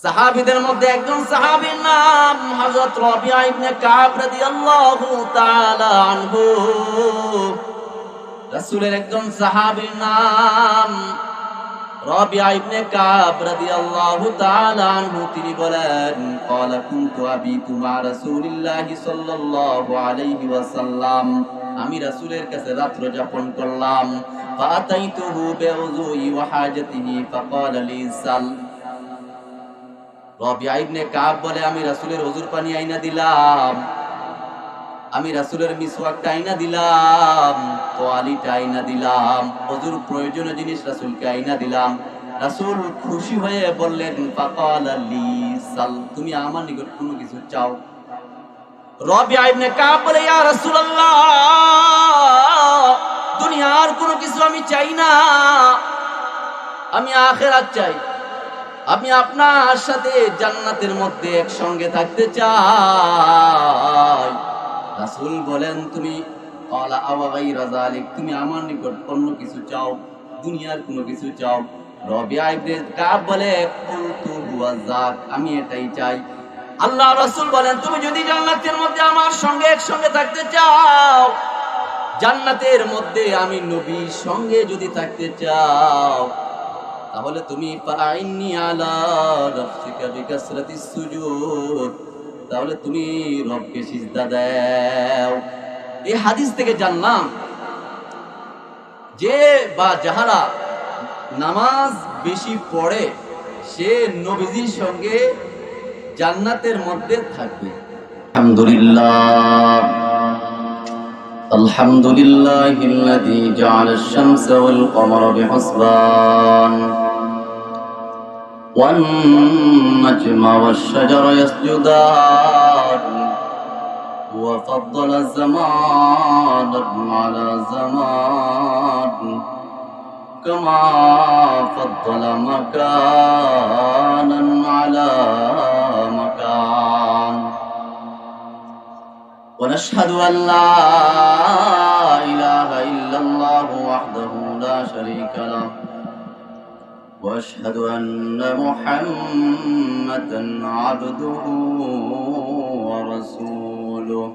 সাহাবিদের মধ্যে একজন সাহাবির নাম হজরত রবিআ ইবনে কাব রাদিয়াল্লাহু তাআলা আনহু। রাসূলের একজন সাহাবির নাম রবিআ ইবনে কাব রাদিয়াল্লাহু তাআলা আনহু। তিনি বলেন ক্বালা কুনতু আবিতু মা রাসূলিল্লাহ সাল্লাল্লাহু আলাইহি ওয়াসাল্লাম। আমি রাসূলের কাছে রাত্র যাপন করলাম। ফাতাইতুহু বিউযুই ওয়া হাজাতিহি লি সাল্লাম রবিয়া ইবনে কাব বলে, আমি রাসূলের ওযুর পানি আইনা দিলাম। আমি রাসূলের মিসওয়াকটা আইনা দিলাম, তোয়ালিটা আইনা দিলাম ওযুর প্রয়োজনীয় জিনিস রাসূলকে আইনা দিলাম। রাসূল খুশি হয়ে বললেন, ফাকাল লি সাল, তুমি আমার নিকট কোনো কিছু চাও? রবিয়া ইবনে কাব বলে, ইয়া রাসূলুল্লাহ, দুনিয়ার কোনো কিছু আমি চাই না। আমি আখেরাত চাই। আমি আপনার সাথে জান্নাতের মধ্যে একসঙ্গে থাকতে চাই। রাসূল বলেন, তুমি গায়রা যালিক, তুমি আমার নিকট অন্য কিছু চাও, দুনিয়ার কোনো কিছু চাও। রবিয়া ইবনে কাব বলে, কুলতু হুয়া যাক, আমি এটাই চাই। আল্লাহ রাসূল বলেন, তুমি যদি জান্নাতের মধ্যে আমার সঙ্গে একসঙ্গে থাকতে চাও, জান্নাতের মধ্যে আমি নবীর সঙ্গে যদি থাকতে চাও তাহলে তুমি ফাইন্নি আলা নাফসিকা বিকাসরাতিস সুজুদ তাহলে তুমি রবকে সিজদা দাও এই হাদিস থেকে জানলাম যে বা যাহারা নামাজ বেশি পড়ে সে নবীজির সঙ্গে জান্নাতের মধ্যে থাকবে আলহামদুলিল্লাহ الحمد لله الذي جعل الشمس والقمر بحسبان والنجم والشجر يسجدان. وفضل زمانا على زمان. كما فضل مكانا على مكان. ونشهد أن لا إله إلا الله وحده لا شريك له. وأشهد أن محمدا عبده ورسوله.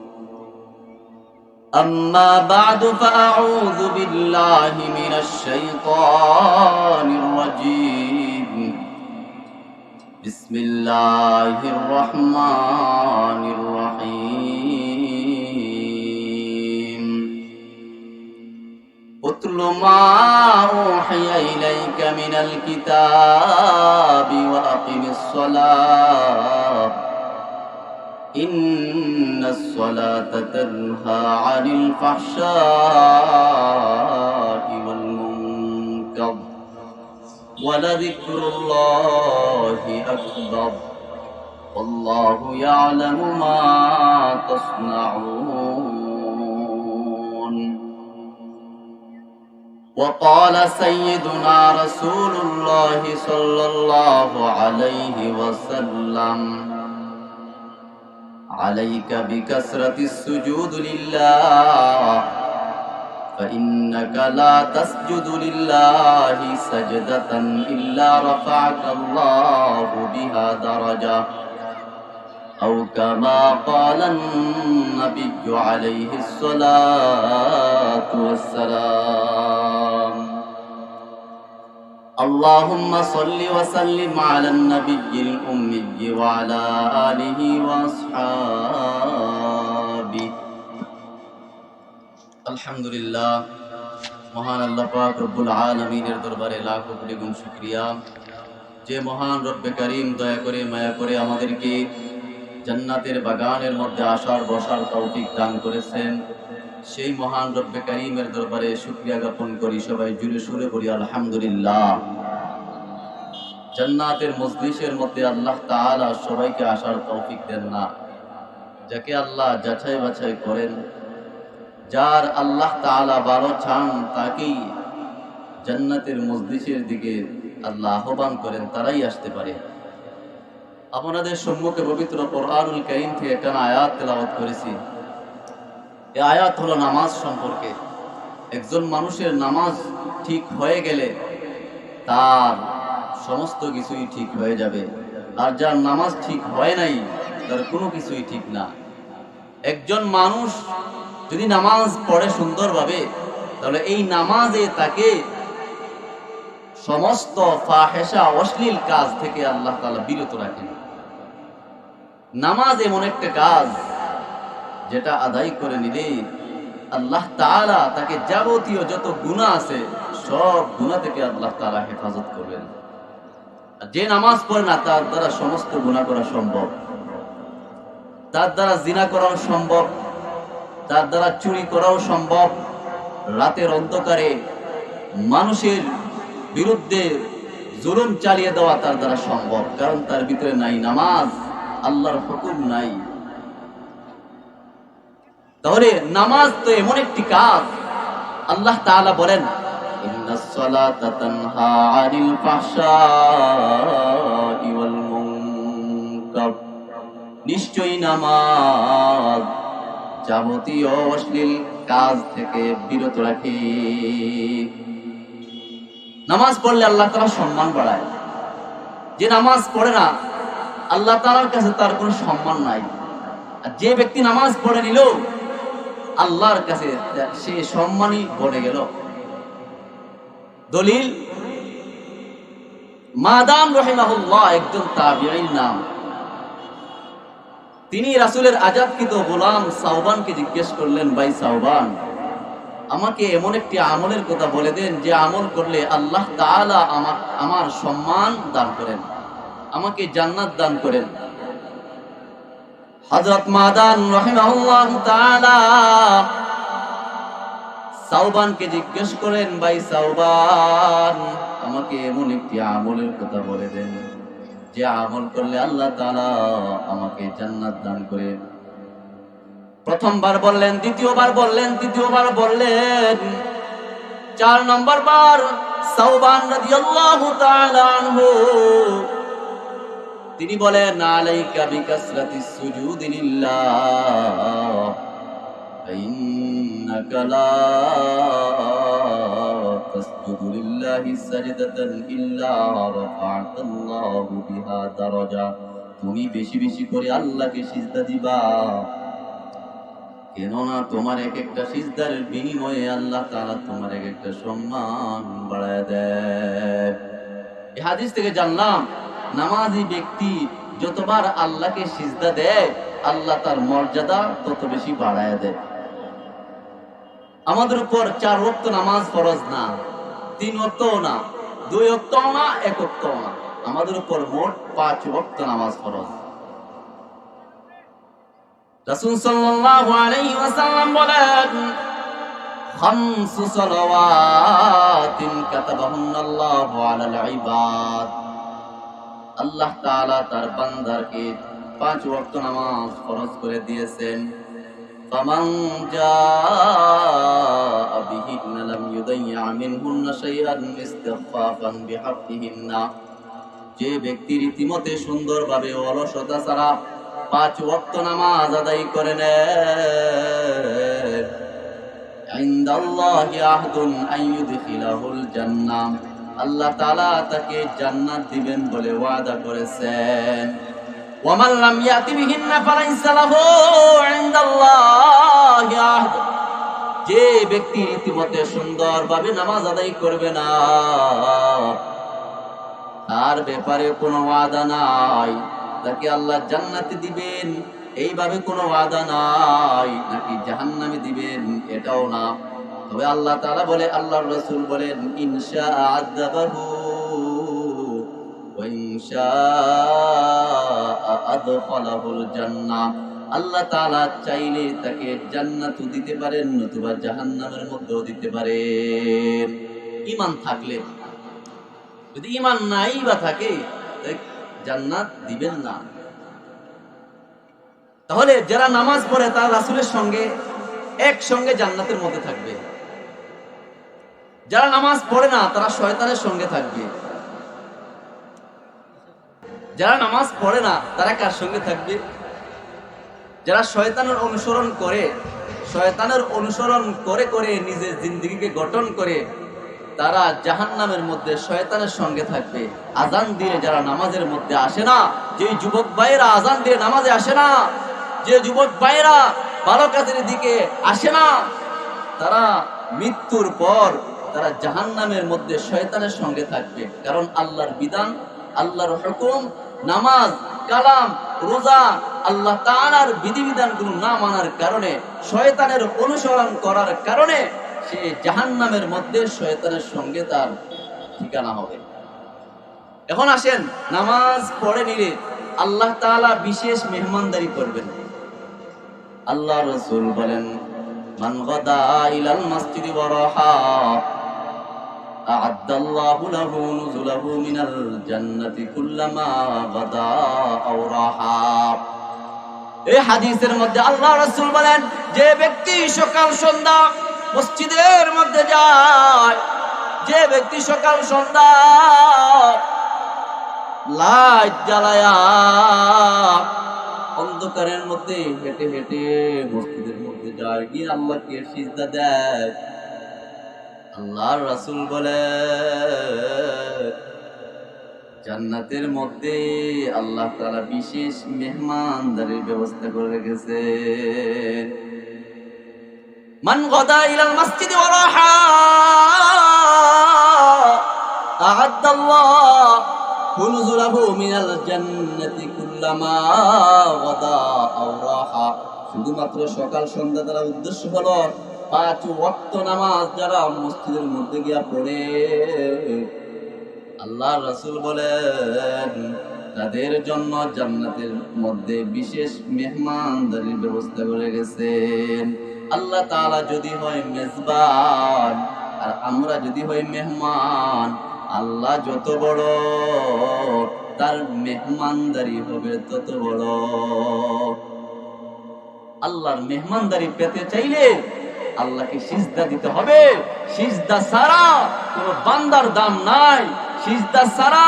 أما بعد فأعوذ بالله من الشيطان الرجيم. بسم الله الرحمن الرحيم. اتل ما أوحي إليك من الكتاب وأقم الصلاة. إن الصلاة تنهى عن الفحشاء والمنكر ولذكر الله أكبر. والله يعلم ما تصنعون. وقال سيدنا رسول الله صلى الله عليه وسلم عليك بكثرة السجود لله فإنك لا تسجد لله سجدة إلا رفعك الله بها درجة. أو كما قال النبي عليه الصلاة والسلام اللهم صل وسلم على النبي الأمي وعلى آله وأصحابه আলহামদুলিল্লাহ মহান আল্লাহ পাক রব্বুল আলমিনের দরবারে লাখ কোটি গুণ শুক্রিয়া যে মহান রব্বে করিম দয়া করে মায়া করে আমাদেরকে জান্নাতের বাগানের মধ্যে আসার, বসার তৌফিক দান করেছেন। সেই মহান রব্বে করিমের দরবারে শুক্রিয়া জ্ঞাপন করি, সবাই জুড়ে সুরে করি আলহামদুলিল্লাহ। জান্নাতের মজলিসের মধ্যে আল্লাহ তাআলা সবাইকে আসার তৌফিক দেন না। যাকে আল্লাহ যাচাই বাছাই করেন, যার আল্লাহ তাআলা বারো চান, তাকেই জান্নাতের মজলিসের দিকে আল্লাহ আহ্বান করেন, তারাই আসতে পারে। আপনাদের সম্মুখে পবিত্র কোরআনুল কারীম থেকে একটা আয়াত তেলাওয়াত করেছি। এ আয়াত হলো নামাজ সম্পর্কে। একজন মানুষের নামাজ ঠিক হয়ে গেলে তার সমস্ত কিছুই ঠিক হয়ে যাবে। আর যার নামাজ ঠিক হয় নাই, তার কোনো কিছুই ঠিক না। একজন মানুষ যদি নামাজ পড়ে সুন্দরভাবে, তাহলে এই নামাজে তাকে সমস্ত ফাহেসা অশ্লীল কাজ থেকে আল্লাহ তাআলা বিরত রাখেন। নামাজ এমন একটা কাজ যেটা আদায় করে নিলে আল্লাহ তাআলা তাকে যাবতীয় যত গুনাহ আছে, সব গুনাহ থেকে আল্লাহ তাআলা হেফাজত করবেন। যে নামাজ পড়ে না, তার দ্বারা সমস্ত গুনাহ করা সম্ভব। তার দ্বারা জিনা করাও সম্ভব। তার দ্বারা চুরি করাও সম্ভব। রাতের অন্ধকারে মানুষের বিরুদ্ধে জুলুম চালিয়ে দেওয়া তার দ্বারা সম্ভব, কারণ তার ভিতরে নাই নামাজ, আল্লাহর হুকুম নাই। তাহলে নামাজ তো এমন একটি কাজ, আল্লাহ তাআলা বলেন ইন্নাস সালাতা তানহা আনিল ফাহশাই ওয়াল মুনকার। নিশ্চয়ই নামাজ যাবতীয় অশ্লীল কাজ থেকে বিরত রাখে। নামাজ পড়লে আল্লাহ তাআলা সম্মান বাড়ায়। যে নামাজ পড়ে না, আল্লাহ তাআলার কাছে তার কোনো সম্মান নাই। আর যে ব্যক্তি নামাজ পড়ে নিল, আল্লাহর কাছে সে সম্মানই বনে গেল। দলিল, মাদাম রহিমাহুল্লাহ একজন তাবিঈর নাম। তিনি রাসূলের আজাদকৃত গোলাম সাওবানকে জিজ্ঞেস করলেন, ভাই সাওবান আমাকে এমন একটি আমলের কথা বলে দেন যে আমল করলে আল্লাহ তাআলা আমার আমার সম্মান দান করেন। আমাকে জান্নাত দান করেন। হযরত মাদান রাহিমাহুল্লাহ তাআলা সাওবানকে জিজ্ঞেস করেন, ভাই সাওবান, আমাকে এমন একটি আমলের কথা বলে দেন যে আমল করলে আল্লাহ তাআলা আমাকে জান্নাত দান করে প্রথমবার বললেন, দ্বিতীয়বার বললেন, তৃতীয়বার বললেন। চার নম্বর বার আনহু, তিনি বলেন, আলাইকা বিকাসরাতিস সুজুদি লিল্লাহ তুমি বেশি বেশি করে আল্লাহকে সিজদা দিবা। কেননা তোমার এক একটা সিজদার বিনিময়ে আল্লাহ তাআলা তোমার এক একটা সম্মান বাড়ায় দেয়। হাদিস থেকে জানলাম, নামাজি ব্যক্তি যতবার আল্লাহকে সিজদা দেয়, আল্লাহ তার মর্যাদা তত বেশি বাড়ায় দেয়। আমাদের উপর চার ওয়াক্ত নামাজ ফরজ না, তিন ওয়াক্তও না, দুই ওয়াক্তও না, এক ওয়াক্তও না। আমাদের উপর মোট পাঁচ ওয়াক্ত নামাজ ফরজ। ইবাদ। আল্লাহ তার বান্দারকে পাঁচ ওয়াক্ত নামাজ করে দিয়েছেন। যে ব্যক্তি রীতিমতে সুন্দরভাবে অলসতা ছাড়া পাঁচ ওয়াক্ত নামাজ আদায় করে জান্নাহ। আল্লাহ তাআলা তাকে জান্নাত দিবেন বলে ওয়াদা করেছেন। ইয়াতি যে ব্যক্তি রীতিমতে সুন্দরভাবে নামাজ আদায় করবে না, তার ব্যাপারে কোনো ওয়াদা নাই। তাকে আল্লাহ জান্নাতে দিবেন। এইভাবে কোনো ওয়াদা নাই, নাকি জাহান্নামে দিবেন এটাও না। তবে আল্লাহ তারা বলে আল্লাহ রসুল বলেন ইনশা আদখালাহুল আল্লাহ চাইলে তাকে জান্নাতও দিতে পারেন, নতুবা জাহান্নামের মধ্যেও দিতে থাকলে যদি ঈমান নাই বা থাকে জান্নাত দিবেন না। তাহলে যারা নামাজ পড়ে, তারা রাসূলের সঙ্গে একসঙ্গে জান্নাতের মধ্যে থাকবে। যারা নামাজ পড়ে না, তারা শয়তানের সঙ্গে থাকবে। যারা নামাজ পড়ে না, তারা কার সঙ্গে থাকবে? যারা শয়তানের অনুসরণ করে, শয়তানের অনুসরণ করে করে নিজের জিন্দগিকে গঠন করে তারা জাহান্নামের মধ্যে শয়তানের সঙ্গে থাকবে। আজান দিয়ে যারা নামাজের মধ্যে আসে না যে যুবক ভাইয়েরা আজান দিয়ে নামাজে আসে না, যে যুবক ভাইয়েরা ভালো কাজের দিকে আসে না, তারা মৃত্যুর পর তারা জাহান্নামের মধ্যে শয়তানের সঙ্গে থাকবে। কারণ আল্লাহর বিধান, আল্লাহর হুকুম, নামাজ, কালাম, রোজা, আল্লাহ তাআলার বিধিবিধানগুলো না মানার কারণে, শয়তানের অনুসরণ করার কারণে সে জাহান্নামের মধ্যে শয়তানের সঙ্গে তার ঠিকানা হবে এখন আসেন নামাজ পড়ে নিলে আল্লাহ তাআলা বিশেষ মেহমানদারি করবেন আল্লাহ রসুল বলেন মান গদা ইলাল মসজিদি ওয়ারাহা أعد الله له نزله من الجنة كلما غدا أو راحا এই হাদিসের মধ্যে আল্লাহ রাসূল বলেন যে ব্যক্তি সকাল সন্ধ্যা মসজিদের মধ্যে যায়। যে ব্যক্তি সকাল, সন্ধ্যা লাইট জ্বালায়া অন্ধকারের মধ্যে হেঁটে হেঁটে মসজিদের মধ্যে যায়। গিয়ে আল্লাহকে সিজদা দেয়। আল্লাহর রাসূল বলে, জান্নাতের মধ্যে আল্লাহ তারা বিশেষ মেহমানদারির ব্যবস্থা করে রেখেছে মান গদা ইলাল মসজিদ ওয়া রাহা আ'আদ্দাল্লাহু নুজুলাহু মিনাল জান্নাতি কুল্লামা গদা আও রাহা। শুধুমাত্র সকাল সন্ধ্যা দ্বারা উদ্দেশ্য হলো পাঁচ ওয়াক্ত নামাজ যারা মসজিদের মধ্যে গিয়া পড়ে। আল্লাহ রাসূল বলেন, তাদের জন্য জান্নাতের মধ্যে বিশেষ মেহমানদারির ব্যবস্থা করে গেছেন। আল্লাহ তাআলা যদি হয় মেজবান, আর আমরা যদি হই মেহমান, আল্লাহ যত বড়, তার মেহমানদারি হবে তত বড়। আল্লাহর মেহমানদারি পেতে চাইলে আল্লাহকে সিজদা দিতে হবে। সিজদা ছাড়া কোনো বান্দার দাম নাই। সিজদা ছাড়া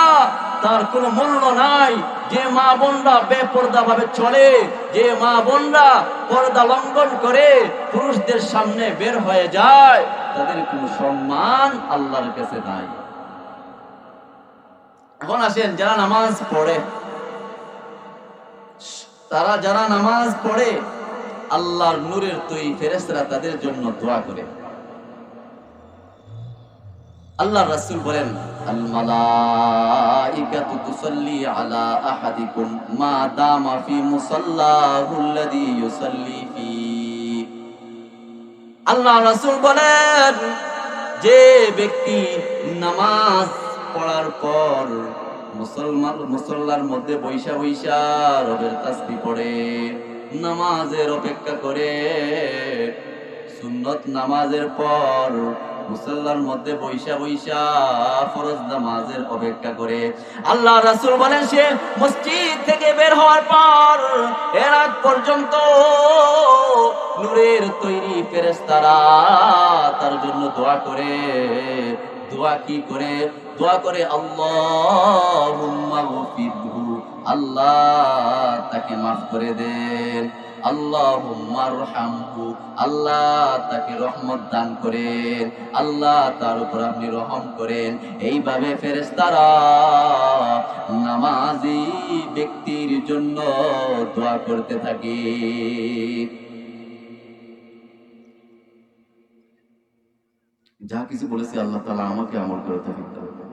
তার কোনো মূল্য নাই। যে মা বোনরা বেপর্দা ভাবে চলে, যে মা বোনরা পর্দা লঙ্ঘন করে, পুরুষদের সামনে বের হয়ে যায়, তাদের কোনো সম্মান আল্লাহর কাছে নাই। এখন আসেন, যারা নামাজ পড়ে, তারা যারা নামাজ পড়ে, আল্লাহর নূরের তৈরি ফেরেশতারা তাদের জন্য দোয়া করে। আল্লাহ রাসূল বলেন আল্লাহ যে ব্যক্তি নামাজ পড়ার পর মুসলমান, মুসল্লার মধ্যে বৈশা বৈশা রবের তাসবি পড়ে, নামাজের অপেক্ষা করে, সুন্নত নামাজের পর মুসল্লার মধ্যে বৈশা বৈশা ফরজ নামাজের অপেক্ষা করে। আল্লাহ রাসুল বলেন, সে মসজিদ থেকে বের হওয়ার পর, এর আগ পর্যন্ত নূরের তৈরি ফেরেস্তারা তার জন্য দোয়া করে। দোয়া কি করে? দোয়া করে গফিরহু, আল্লাহ তাকে মাফ করে দেন। আল্লাহ তাকে রহমত দান করেন, আল্লাহ তার উপর আপনি রহম করেন এইভাবে নামাজি ব্যক্তির জন্য দোয়া করতে থাকে যা কিছু বলেছি আল্লাহ তাআলা আমাকে আমল করে করুন।